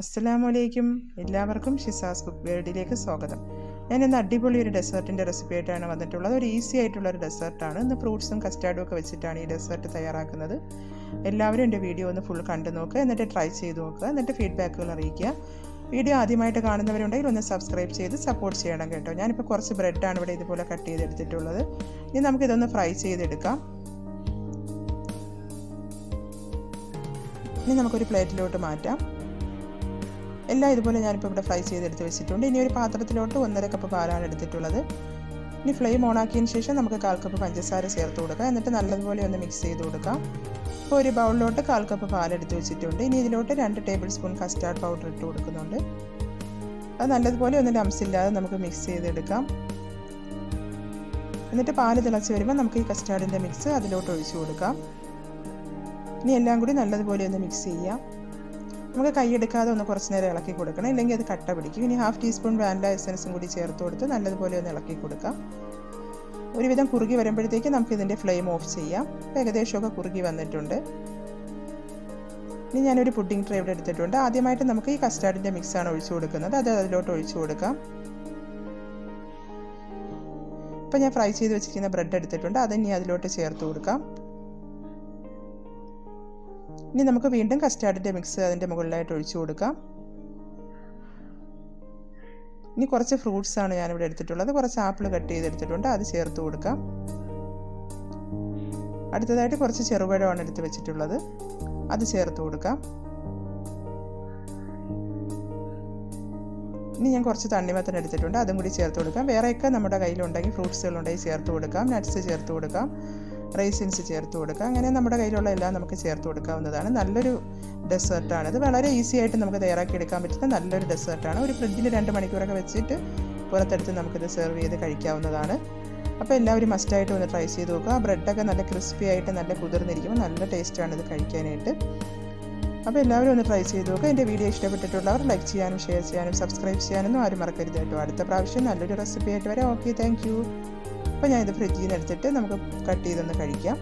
അസ്സലാമലൈക്കും. എല്ലാവർക്കും ഷിസാസ് കുക്ക് വേൾഡിലേക്ക് സ്വാഗതം. ഞാൻ ഇന്ന് അടിപൊളി ഒരു ഡെസേർട്ടിന്റെ റെസിപ്പി ആയിട്ടാണ് വന്നിട്ടുള്ളത്. ഒരു ഈസി ആയിട്ടുള്ള ഒരു ഡെസേർട്ടാണ് ഇന്ന് ഫ്രൂട്ട്സും കസ്റ്റാർഡും ഒക്കെ വെച്ചിട്ടാണ് ഈ ഡെസേർട്ട് തയ്യാറാക്കുന്നത്. എല്ലാവരും എന്റെ വീഡിയോ ഒന്ന് ഫുൾ കണ്ടു നോക്കുക എന്നിട്ട് ട്രൈ ചെയ്ത് നോക്കുക എന്നിട്ട് ഫീഡ്ബാക്കുകൾ അറിയിക്കുക. വീഡിയോ ആദ്യമായിട്ട് കാണുന്നവരുണ്ടെങ്കിൽ ഒന്ന് സബ്സ്ക്രൈബ് ചെയ്ത് സപ്പോർട്ട് ചെയ്യണം കേട്ടോ. ഞാനിപ്പോൾ കുറച്ച് ബ്രെഡാണ് ഇവിടെ ഇതുപോലെ കട്ട് ചെയ്തെടുത്തിട്ടുള്ളത്. ഇനി നമുക്കിതൊന്ന് ഫ്രൈ ചെയ്തെടുക്കാം. ഇനി നമുക്കൊരു പ്ലേറ്റിലോട്ട് മാറ്റാം. എല്ലാം ഇതുപോലെ ഞാനിപ്പോൾ ഇവിടെ ഫ്രൈ ചെയ്തെടുത്ത് വെച്ചിട്ടുണ്ട്. ഇനി ഒരു പാത്രത്തിലോട്ട് ഒന്നര കപ്പ് പാലാണ് എടുത്തിട്ടുള്ളത്. ഇനി ഫ്ലെയിം ഓണാക്കിയതിന് ശേഷം നമുക്ക് കാൽ കപ്പ് പഞ്ചസാര ചേർത്ത് കൊടുക്കാം. എന്നിട്ട് നല്ലതുപോലെ ഒന്ന് മിക്സ് ചെയ്ത് കൊടുക്കാം. ഇപ്പോൾ ഒരു ബൗളിലോട്ട് കാൽ കപ്പ് പാലെടുത്ത് വെച്ചിട്ടുണ്ട്. ഇനി ഇതിലോട്ട് രണ്ട് ടേബിൾ സ്പൂൺ കസ്റ്റാർഡ് പൗഡർ ഇട്ട് കൊടുക്കുന്നുണ്ട്. അത് നല്ലതുപോലെ ഒന്ന് ലംസ് ഇല്ലാതെ നമുക്ക് മിക്സ് ചെയ്തെടുക്കാം. എന്നിട്ട് പാൽ തിളച്ച് വരുമ്പോൾ നമുക്ക് ഈ കസ്റ്റാർഡിന്റെ മിക്സ് അതിലോട്ട് ഒഴിച്ചു കൊടുക്കാം. ഇനി എല്ലാം കൂടി നല്ലതുപോലെ ഒന്ന് മിക്സ് ചെയ്യാം. നമുക്ക് കൈയെടുക്കാതെ ഒന്ന് കുറച്ച് നേരം ഇളക്കി കൊടുക്കണം. ഇല്ലെങ്കിൽ അത് കട്ട പിടിക്കും. ഇനി ഹാഫ് ടീസ്പൂൺ വാനില എസൻസും കൂടി ചേർത്ത് കൊടുത്ത് നല്ലതുപോലെ ഒന്ന് ഇളക്കി കൊടുക്കാം. ഒരുവിധം കുറുകി വരുമ്പോഴത്തേക്ക് നമുക്ക് ഇതിന്റെ ഫ്ലെയിം ഓഫ് ചെയ്യാം. ഏകദേശമൊക്കെ കുറുകി വന്നിട്ടുണ്ട്. ഇനി ഞാനൊരു പുഡിംഗ് ട്രേ ഇവിടെ എടുത്തിട്ടുണ്ട്. ആദ്യമായിട്ട് നമുക്ക് ഈ കസ്റ്റാർഡിന്റെ മിക്സാണ് ഒഴിച്ചു കൊടുക്കുന്നത്. അത് അതിലോട്ട് ഒഴിച്ചു കൊടുക്കാം. ഇപ്പം ഞാൻ ഫ്രൈ ചെയ്ത് വെച്ചിരിക്കുന്ന ബ്രെഡ് എടുത്തിട്ടുണ്ട്. അത് ഇനി അതിലോട്ട് ചേർത്ത് കൊടുക്കാം. ഇനി നമുക്ക് വീണ്ടും കസ്റ്റാർഡിന്റെ മിക്സ് അതിന്റെ മുകളിലായിട്ട് ഒഴിച്ചു കൊടുക്കാം. ഇനി കുറച്ച് ഫ്രൂട്ട്സ് ആണ് ഞാനിവിടെ എടുത്തിട്ടുള്ളത്. കുറച്ച് ആപ്പിൾ കട്ട് ചെയ്തെടുത്തിട്ടുണ്ട്. അത് ചേർത്ത് കൊടുക്കാം. അടുത്തതായിട്ട് കുറച്ച് ചെറുപഴമാണ് എടുത്ത് വെച്ചിട്ടുള്ളത്. അത് ചേർത്ത് കൊടുക്കാം. ഇനി ഞാൻ കുറച്ച് തണ്ണിമത്തൻ എടുത്തിട്ടുണ്ട്. അതും കൂടി ചേർത്ത് കൊടുക്കാം. വേറെയൊക്കെ നമ്മുടെ കയ്യിലുണ്ടെങ്കിൽ ഫ്രൂട്ട്സുകളുണ്ടെങ്കിൽ ചേർത്ത് കൊടുക്കാം. നട്ട്സ് ചേർത്ത് കൊടുക്കാം. റൈസിൻസ് ചേർത്ത് കൊടുക്കുക. അങ്ങനെ നമ്മുടെ കയ്യിലുള്ള എല്ലാം നമുക്ക് ചേർത്ത് കൊടുക്കാവുന്നതാണ്. നല്ലൊരു ഡെസേർട്ടാണ് ഇത് വളരെ ഈസി ആയിട്ട് നമുക്ക് തയ്യാറാക്കി എടുക്കാൻ പറ്റുന്ന നല്ലൊരു ഡെസേർട്ടാണ് ഒരു ഫ്രിഡ്ജിൽ രണ്ട് മണിക്കൂറൊക്കെ വെച്ചിട്ട് പുറത്തെടുത്ത് നമുക്കിത് സെർവ് ചെയ്ത് കഴിക്കാവുന്നതാണ്. അപ്പോൾ എല്ലാവരും മസ്റ്റായിട്ട് ഒന്ന് ട്രൈ ചെയ്ത് നോക്കുക. ആ ബ്രെഡൊക്കെ നല്ല ക്രിസ്പി ആയിട്ട് നല്ല കുതിർന്നിരിക്കുമ്പോൾ നല്ല ടേസ്റ്റാണ് ഇത് കഴിക്കാനായിട്ട്. അപ്പോൾ എല്ലാവരും ഒന്ന് ട്രൈ ചെയ്ത് നോക്കുക. എന്റെ വീഡിയോ ഇഷ്ടപ്പെട്ടിട്ടുള്ളവർ ലൈക്ക് ചെയ്യാനും ഷെയർ ചെയ്യാനും സബ്സ്ക്രൈബ് ചെയ്യാനൊന്നും ആരും മറക്കരുത് കേട്ടോ. അടുത്ത പ്രാവശ്യം നല്ലൊരു റെസിപ്പി ആയിട്ട് വരാം. ഓക്കെ താങ്ക് അപ്പോൾ ഞാനിത് ഫ്രിഡ്ജിൽ നിന്ന് എടുത്തിട്ട് നമുക്ക് കട്ട് ചെയ്തൊന്ന് കഴിക്കാം.